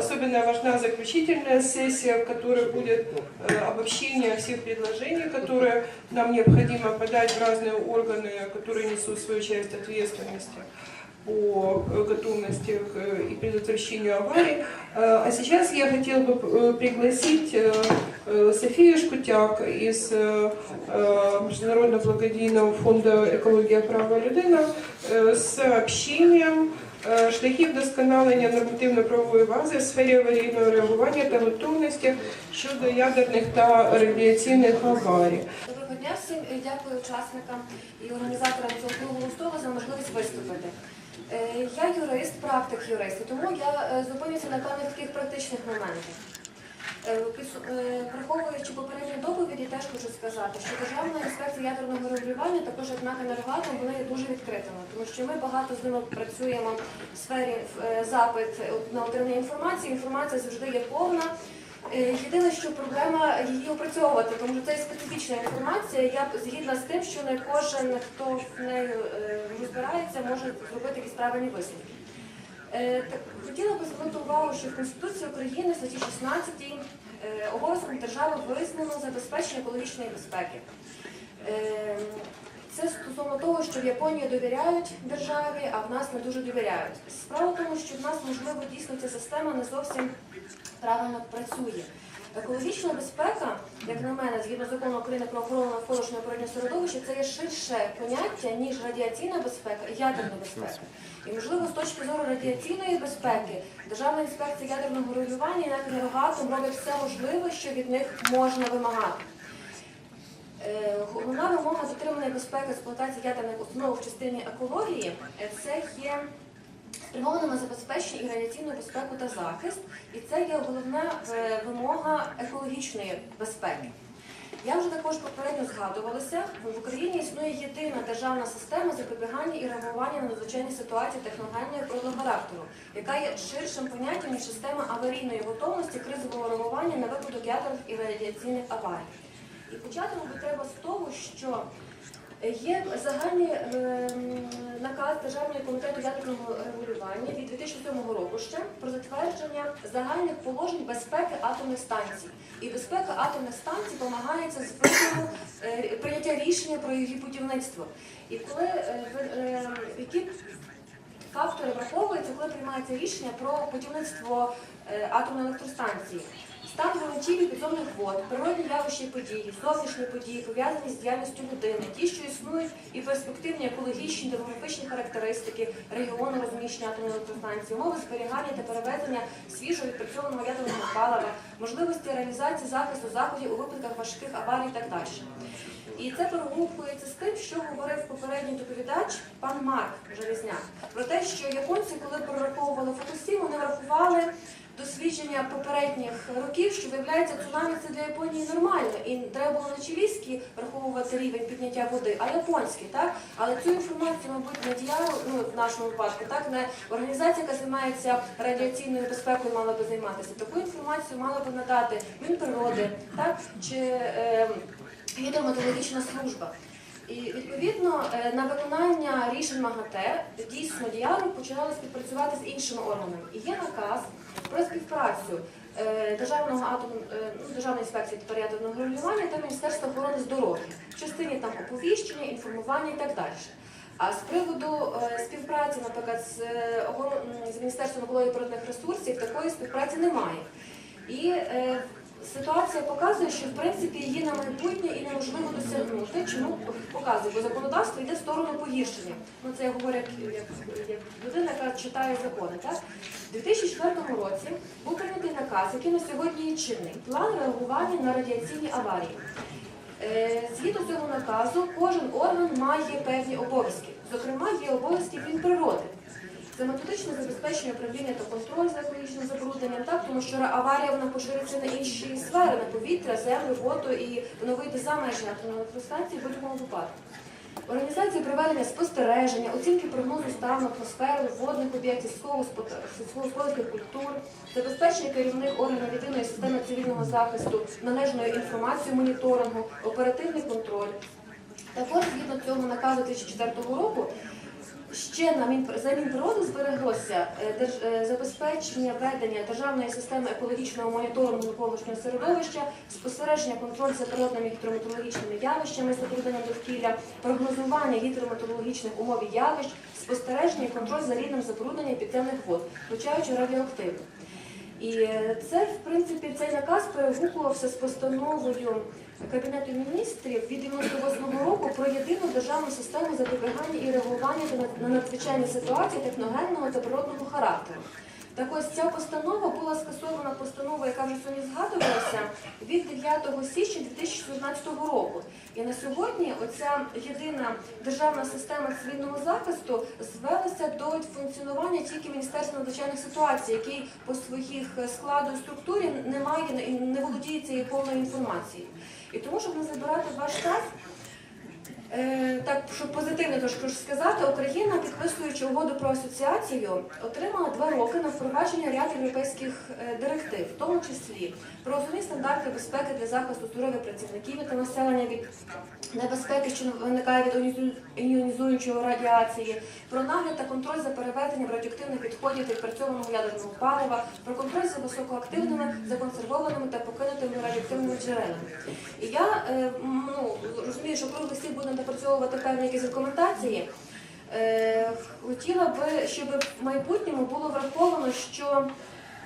особенно важна заключительная сессия, в которой будет э, обобщение всех предложений, которые нам необходимо подать в разные органы, которые несут свою часть ответственности по э, готовности э, и предотвращению аварий. А сейчас я хотела бы пригласить Софию Шкутяк из Международного благодійного фонду «Екологія права людина» з сообщенням е, шляхів досконалення нормативно-правової бази в сфері аварійного реагування та готовності щодо ядерних та радіаційних аварій. Доброго дня всім і дякую учасникам і організаторам цього круглого столу за можливість виступити. Е, Я юрист, практик юрист, тому я е, зупинюся на певних таких практичних моментах. Е, е, Враховуючи попередні доповіді, теж хочу сказати, що Державна інспекція ядерного регулювання, також як НАК «Енергоатом», вони є дуже відкритими, тому що ми багато з ними працюємо в сфері е, запит на отримання інформації. Інформація завжди є повна. Єдине, що проблема її опрацьовувати, тому що це специфічна інформація. Я згідна з тим, що не кожен, хто в нею розбирається, може зробити якісь правильні висновки. Е, так, хотіла би звернути увагу, що в Конституції України в статті 16 е, обов'язком держави визнано забезпечення екологічної безпеки. Е, Це стосовно того, що в Японії довіряють державі, а в нас не дуже довіряють. Справа в тому, що в нас можливо дійсно ця система не зовсім правильно працює. Екологічна безпека, як на мене, згідно закону України про охорону навколишнього природного середовища, це є ширше поняття, ніж радіаційна безпека і ядерна безпека. І можливо, з точки зору радіаційної безпеки, Державна інспекція ядерного регулювання і навіть «Енергоатом» робить все можливе, що від них можна вимагати. Е, Головна вимога дотримання безпеки експлуатації ядерних установ в частині екології е, це є спрямована на забезпечення і радіаційну безпеку та захист, і це є головна е, вимога екологічної безпеки. Я вже також попередньо згадувалася, в Україні існує єдина державна система запобігання і реагування на надзвичайні ситуації техногенного і природного характеру, яка є ширшим поняттям ніж система аварійної готовності кризового реагування на випадок ядерних і радіаційних аварій. І почати, мабуть, треба з того, що є загальний ем, наказ Державного комітету ядерного регулювання від 2007 року ще про затвердження загальних положень безпеки атомних станцій. І безпека атомних станцій допомагається з вибору е, прийняття рішення про її будівництво. І коли е, е, які фактори враховуються, коли приймається рішення про будівництво е, атомної електростанції. Стан ґрунтів і підземних вод, природні явища події, зовнішні події, пов'язані з діяльністю людини, ті, що існують, і перспективні екологічні, демографічні характеристики регіону розміщення атомної електростанції, умови зберігання та перевезення свіжого відпрацьованого ядерного палива, можливості реалізації захисту заходів у випадках важких аварій і так далі. І це перегукується з тим, що говорив попередній доповідач пан Марк Железняк, про те, що японці, коли прораховували Фукусіму, не врахували дослідження попередніх років, що виявляється, цунамі це для Японії нормально, і треба було не чилійський враховувати рівень підняття води, а японський, так? Але цю інформацію, мабуть, не діяло, ну в нашому випадку, так не організація, яка займається радіаційною безпекою, мала би займатися. Таку інформацію мала би надати Мінприроди, так чи е, гідрометеорологічна служба. І відповідно е, на виконання рішень МАГАТЕ дійсно діяльно починали співпрацювати з іншими органами. І є наказ про співпрацю е, Державного атом, е, ну, Державної інспекції ядерного регулювання та Міністерства охорони здоров'я в частині там оповіщення, інформування і так далі. А з приводу е, співпраці, наприклад, з, з Міністерством екології природних ресурсів такої співпраці немає. І ситуація показує, що в принципі її на майбутнє і неможливо досягнути. Чому показує? Бо законодавство йде в сторону погіршення. Ну це я говорю як, як, як людина, яка читає закони. Так? У 2004 році був прийнятий наказ, який на сьогодні є чинний план реагування на радіаційні аварії. Е, Згідно цього наказу, кожен орган має певні обов'язки. Зокрема, є обов'язки Мінприроди. Це забезпечення управління та контроль за екологічним забрудненням, так тому що аварія вона поширюється на інші сфери, на повітря, землю, воду і воно вийде за межі електростанції в будь-якому випадку. Організація проведення спостереження, оцінки прогнозу стану атмосфери, водних об'єктів, сільськогосподарських культур, забезпечення керівних органів єдиної системи цивільного захисту, належною інформацією моніторингу, оперативний контроль. Також згідно цього наказу 2004 року ще на Мінпр- за збереглося е, е, забезпечення ведення державної системи екологічного моніторингу навколишнього середовища, спостереження контроль за природними гідрометеорологічними явищами забруднення довкілля, прогнозування гідрометеорологічних умов і явищ, спостереження і контроль за рівнем забруднення підземних вод, включаючи радіоактивну. І е, це, в принципі, цей наказ перегукувався з постановою Кабінету міністрів від 98 року про єдину державну систему запобігання і реагування на надзвичайні ситуації техногенного та природного характеру. Так ось ця постанова була скасована постановою, яка вже сьогодні згадувалася, від 9 січня 2014 року. І на сьогодні оця єдина державна система цивільного захисту звелася до функціонування тільки Міністерства надзвичайних ситуацій, який по своїх е, складу структурі не має і не володіє цією повною інформацією. І тому, щоб не забирати ваш час, Так, щоб позитивно трошки сказати, Україна, підписуючи угоду про асоціацію, отримала два роки на впровадження ряд європейських е, директив, в тому числі про основні стандарти безпеки для захисту здоров'я працівників та населення від небезпеки, що виникає від іонізу- іонізуючої радіації, про нагляд та контроль за переведенням радіоактивних відходів та відпрацьованого ядерного палива, про контроль за високоактивними, законсервованими та покинутими радіоактивними джерелами. І я е, ну, розумію, що круглий стіл буде напрацьовувати певні якісь рекомендації. Е, хотіла би, щоб в майбутньому було враховано, що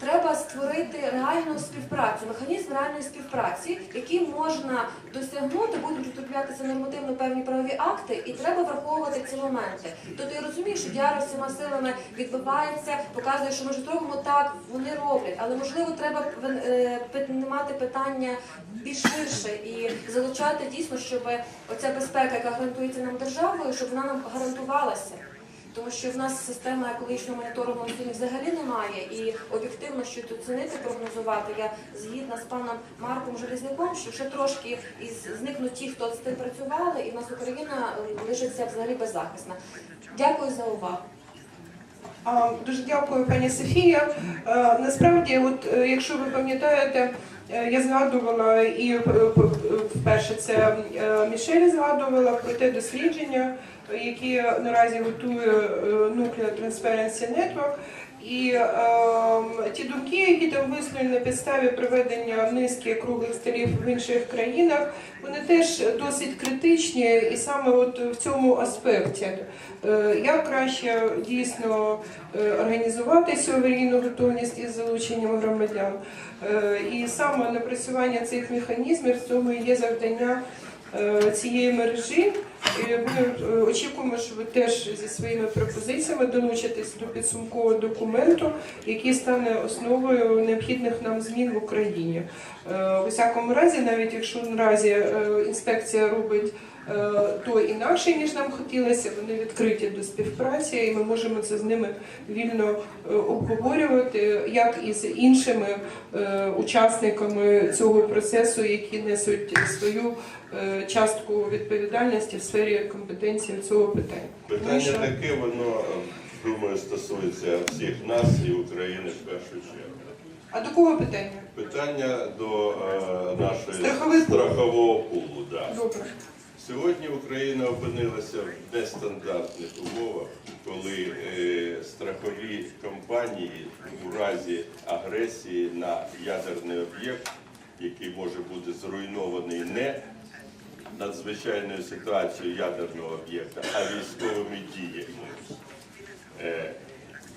треба створити реальну співпрацю, механізм реальної співпраці, який можна досягнути, будуть утеплятися нормативно певні правові акти, і треба враховувати ці моменти. Тобто я розумію, що діалог всіма силами відбувається, показує, що ми ж робимо так, вони роблять, але можливо треба е, піднімати питання більш ширше і залучати дійсно, щоб оця безпека, яка гарантується нам державою, щоб вона нам гарантувалася. Тому що в нас система екологічного моніторингу взагалі немає, і об'єктивно що тут оцінити, прогнозувати. Я згідна з паном Марком Железняком, що ще трошки зникнуть ті, хто з тим працювали, і в нас Україна лишиться взагалі беззахисна. Дякую за увагу. Дуже дякую, пані Софія. Е, Насправді, от е, якщо ви пам'ятаєте, я згадувала і е, п- вперше це е, Мішель згадувала про те дослідження, які наразі готує е, Nuclear Transparency Network. І е, ті думки, які там висловлені на підставі проведення низки круглих столів в інших країнах, вони теж досить критичні, і саме от в цьому аспекті. Е, Як краще дійсно е, організувати аварійну готовність із залученням громадян. Е, І саме напрацювання цих механізмів в цьому є завдання цієї мережі. Ми е, очікуємо, що ви теж зі своїми пропозиціями долучитесь до підсумкового документу, який стане основою необхідних нам змін в Україні. Е, У всякому разі, навіть якщо наразі е, інспекція робить е, то інакше, ніж нам хотілося, вони відкриті до співпраці, і ми можемо це з ними вільно е, обговорювати, як і з іншими е, учасниками цього процесу, які несуть свою е, частку відповідальності в сфері компетенції цього питання. Питання що- таке, воно, е, думаю, стосується всіх нас і України в першу чергу. А до кого питання? Питання до е, нашої страхового пулу. Да. Добре. Сьогодні Україна опинилася в нестандартних умовах, коли е, страхові компанії у разі агресії на ядерний об'єкт, який може бути зруйнований не надзвичайною ситуацією ядерного об'єкта, а військовими діями, е,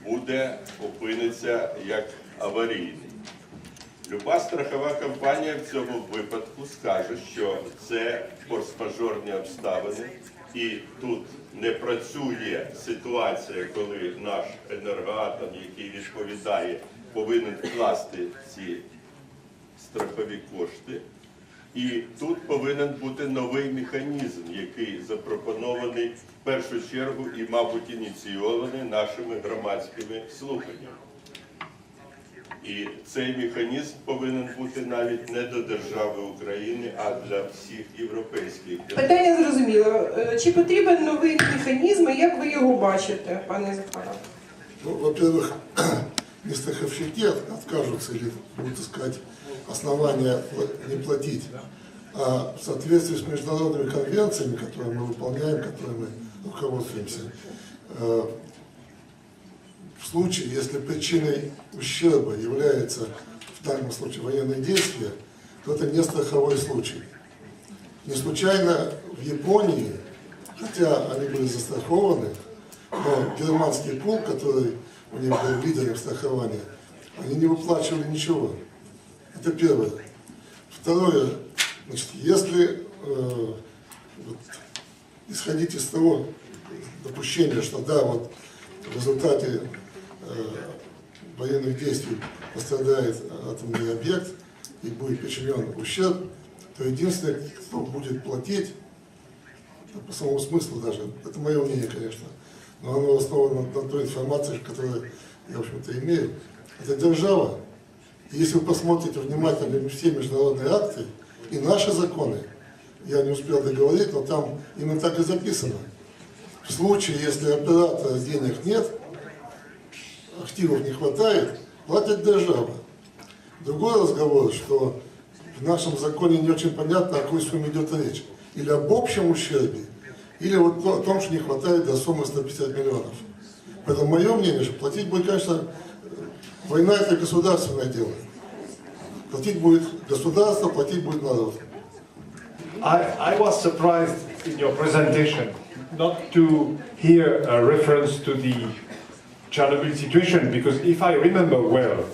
буде опиниться як аварійний. Люба страхова компанія в цьому випадку скаже, що це форс-мажорні обставини, і тут не працює ситуація, коли наш енергоатом, який відповідає, повинен вкласти ці страхові кошти. І тут повинен бути новий механізм, який запропонований в першу чергу і, мабуть, ініційований нашими громадськими слуханнями. І цей механізм повинен бути навіть не до держави України, а для всіх європейських держав. Питання зрозуміло. Е, Чи потрібен новий механізм і як ви його бачите, пане Захаров? Ну, во-первых, не страховщики от- откажутся или будут искать основания пла- не платить. А в соответствии с международными конвенциями, которые мы выполняем, которыми мы руководствуемся, э, в случае, если причиной ущерба является в данном случае военные действия, то это не страховой случай. Не случайно в Японии, хотя они были застрахованы, но германский пул, который у них был лидером страхования, они не выплачивали ничего. Это первое. Второе, значит, если э, вот, исходить из того допущения, что да, вот в результате военных действий пострадает атомный объект и будет причинен ущерб, то единственное, кто будет платить, ну, по самому смыслу даже, это мое мнение, конечно, но оно основано на той информации, которую я, в общем-то, имею, это держава. И если вы посмотрите внимательно все международные акты и наши законы, я не успел договорить, но там именно так и записано. В случае, если оператора денег нет, активов не хватает, платит держава. Другой разговор, что в нашем законе не очень понятно, о какой сумме идет речь. Или об общем ущербе, или вот о том, что не хватает до суммы 150 миллионов. Поэтому мое мнение, что платить будет, конечно, война это государственное дело. Платить будет государство, платить будет народ. I, I was surprised in your presentation not to hear a reference to the Chernobyl situation because if I remember well,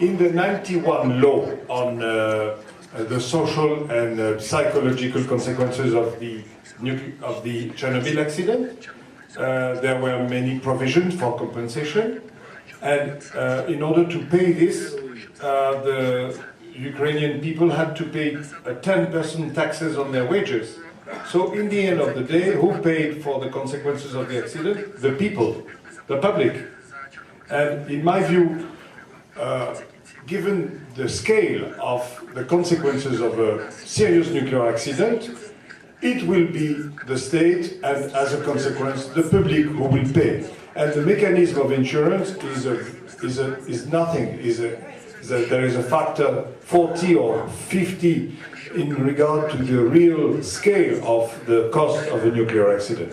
in the 91 law on uh, uh, the social and uh, psychological consequences of the, of the Chernobyl accident, uh, there were many provisions for compensation. And uh, in order to pay this, uh, the Ukrainian people had to pay a 10% taxes on their wages. So in the end of the day, who paid for the consequences of the accident? The people, the public. And in my view, uh, given the scale of the consequences of a serious nuclear accident, it will be the state and as a consequence the public who will pay. And the mechanism of insurance is, a, is, a, is nothing, is a, that there is a factor 40 or 50 in regard to the real scale of the cost of a nuclear accident.